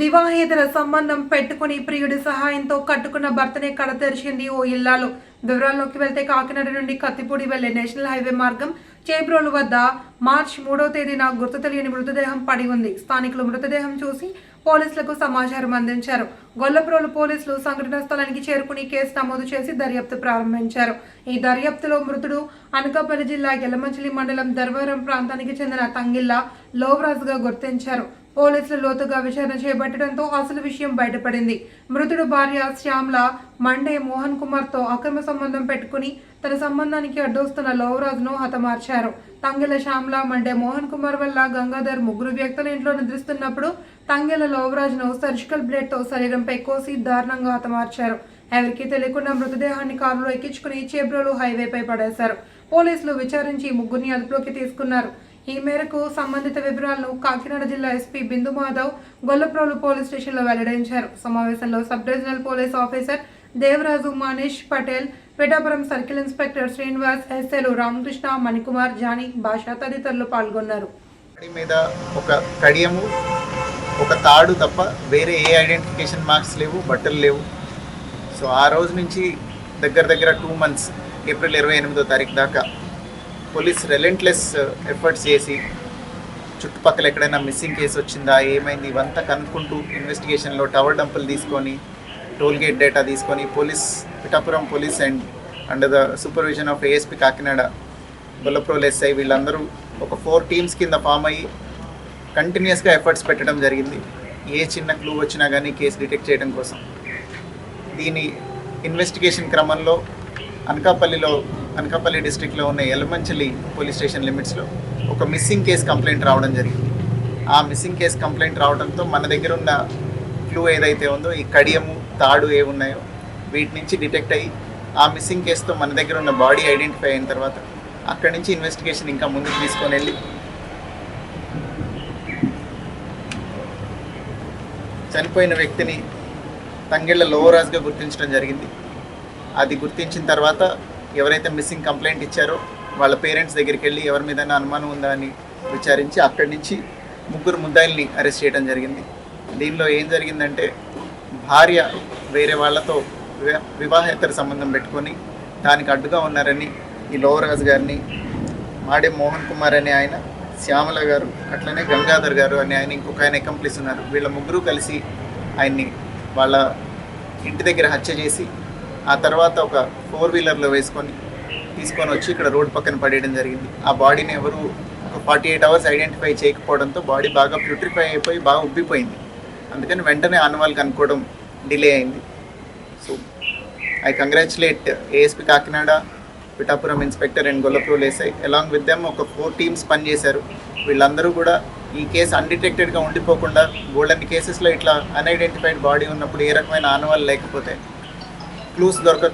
వివాహేతర సంబంధం పెట్టుకుని ప్రియుడి సహాయంతో కట్టుకున్న భర్తనే కడ తెరిచింది ఓ ఇల్లాలు. వివరాల్లోకి వెళ్తే కాకినాడ నుండి కత్తిపూడి వెళ్ళే నేషనల్ హైవే మార్గం చేబ్రోలు వద్ద మార్చ్ మూడో తేదీన గుర్తు తెలియని మృతదేహం పడి ఉంది. స్థానికులు మృతదేహం చూసి పోలీసులకు సమాచారం అందించారు. గొల్లప్రోలు పోలీసులు సంఘటనా స్థలానికి చేరుకుని కేసు నమోదు చేసి దర్యాప్తు ప్రారంభించారు. ఈ దర్యాప్తులో మృతుడు అనకాపల్లి జిల్లా యలమంచిలి మండలం ధర్వరం ప్రాంతానికి చెందిన తంగిల్లా లోవరాజుగా గుర్తించారు. పోలీసులు లోతుగా విచారణ చేపట్టడంతో అసలు విషయం బయటపడింది. మృతుడు భార్య శ్యామ్ల మండే మోహన్ కుమార్తో అక్రమ సంబంధం పెట్టుకుని తన సంబంధానికి అడ్డొస్తున్న లోవరాజును హతమార్చారు. తంగెల శ్యామ్ల మండే మోహన్ కుమార్ వల్ల గంగాధర్ ముగ్గురు వ్యక్తుల ఇంట్లో నిద్రిస్తున్నప్పుడు తంగెల లోవరాజును సర్జికల్ బ్లేడ్తో శరీరంపై కోసి దారుణంగా హతమార్చారు. ఎవరికీ తెలియకుండా మృతదేహాన్ని కారులో ఎక్కించుకుని చేబ్రోలు హైవేపై పడేశారు. పోలీసులు విచారించి ముగ్గురిని అదుపులోకి తీసుకున్నారు. ఈ మేరకు సంబంధిత వివరాలను కాకినాడ జిల్లా ఎస్పీ బిందు మాధవ్ గొల్లప్రోలు పోలీస్ స్టేషన్లో వెల్లడించారు. సమావేశంలో sub divisional police officer Devaraju Manish Patel Pithapuram circle inspector Srinivas ఎస్ఏలు Ramakrishna Manikumar Johnny Basha తదితరులు పాల్గొన్నారు. మీద ఒక కడియము ఒక తాడు తప్ప వేరే ఏ ఐడెంటిఫికేషన్ మార్క్స్ లేవు బట్టలు లేవు. సో ఆ రోజు నుంచి దగ్గర దగ్గర టూ మంత్స్ ఏప్రిల్ ఇరవై ఎనిమిదో తారీఖు దాకా పోలీస్ రెలెంట్లెస్ ఎఫర్ట్స్ uh, చేసి చుట్టుపక్కల ఎక్కడైనా మిస్సింగ్ కేసు వచ్చిందా ఏమైంది ఇవంతా కనుక్కుంటూ ఇన్వెస్టిగేషన్లో టవర్ డంపులు తీసుకొని టోల్ గేట్ డేటా తీసుకొని police Pithapuram police and under the supervision of ASP Kakinada Gollaprol SI వీళ్ళందరూ ఒక ఫోర్ టీమ్స్ కింద ఫామ్ అయ్యి కంటిన్యూస్గా ఎఫర్ట్స్ పెట్టడం జరిగింది. ఏ చిన్న క్లూ వచ్చినా కానీ కేసు డిటెక్ట్ చేయడం కోసం. దీని ఇన్వెస్టిగేషన్ క్రమంలో అనకాపల్లిలో అనకాపల్లి డిస్ట్రిక్ట్లో ఉన్న ఎలమంచలి పోలీస్ స్టేషన్ లిమిట్స్లో ఒక మిస్సింగ్ కేసు కంప్లైంట్ రావడం జరిగింది. ఆ మిస్సింగ్ కేసు కంప్లైంట్ రావడంతో మన దగ్గర ఉన్న క్లూ ఏదైతే ఉందో ఈ కడియము తాడు ఏ ఉన్నాయో వీటి నుంచి డిటెక్ట్ అయ్యి ఆ మిస్సింగ్ కేసుతో మన దగ్గర ఉన్న బాడీ ఐడెంటిఫై అయిన తర్వాత అక్కడి నుంచి ఇన్వెస్టిగేషన్ ఇంకా ముందుకు తీసుకొని వెళ్ళి చనిపోయిన వ్యక్తిని తంగిళ్ళ లోవరాజ్గా గుర్తించడం జరిగింది. అది గుర్తించిన తర్వాత ఎవరైతే మిస్సింగ్ కంప్లైంట్ ఇచ్చారో వాళ్ళ పేరెంట్స్ దగ్గరికి వెళ్ళి ఎవరి మీద అనుమానం ఉందా అని విచారించి అక్కడి నుంచి ముగ్గురు ముద్దాయిల్ని అరెస్ట్ చేయడం జరిగింది. దీనిలో ఏం జరిగిందంటే భార్య వేరే వాళ్ళతో వివా- వివాహేతర సంబంధం పెట్టుకొని దానికి అడ్డుగా ఉన్నారని ఈ లోవరాజు గారిని మాడే మోహన్ కుమార్ అనే ఆయన శ్యామల గారు అట్లనే గంగాధర్ గారు అని ఆయన ఇంకొక ఆయన అకంప్లిస్ ఉన్నారు. వీళ్ళ ముగ్గురు కలిసి ఆయన్ని వాళ్ళ ఇంటి దగ్గర హత్య చేసి ఆ తర్వాత ఒక ఫోర్ వీలర్లో వేసుకొని తీసుకొని వచ్చి ఇక్కడ రోడ్ పక్కన పడేయడం జరిగింది. ఆ బాడీని ఎవరు ఒక ఫార్టీ ఎయిట్ అవర్స్ ఐడెంటిఫై చేయకపోవడంతో బాడీ బాగా ప్యూట్రిఫై అయిపోయి బాగా ఉబ్బిపోయింది. అందుకని వెంటనే ఆనవాళ్ళు కనుక్కోవడం డిలే అయింది. So I congratulate ASP Kakinada Pithapuram inspector and Gollaprol SI along with them ఒక ఫోర్ టీమ్స్ పనిచేశారు. వీళ్ళందరూ కూడా ఈ కేసు అన్డిటెక్టెడ్గా ఉండిపోకుండా గోల్డెన్ కేసెస్లో ఇట్లా అన్ఐడెంటిఫైడ్ బాడీ ఉన్నప్పుడు ఏ రకమైన ఆనవాళ్ళు లేకపోతే క్లూస్ దొరక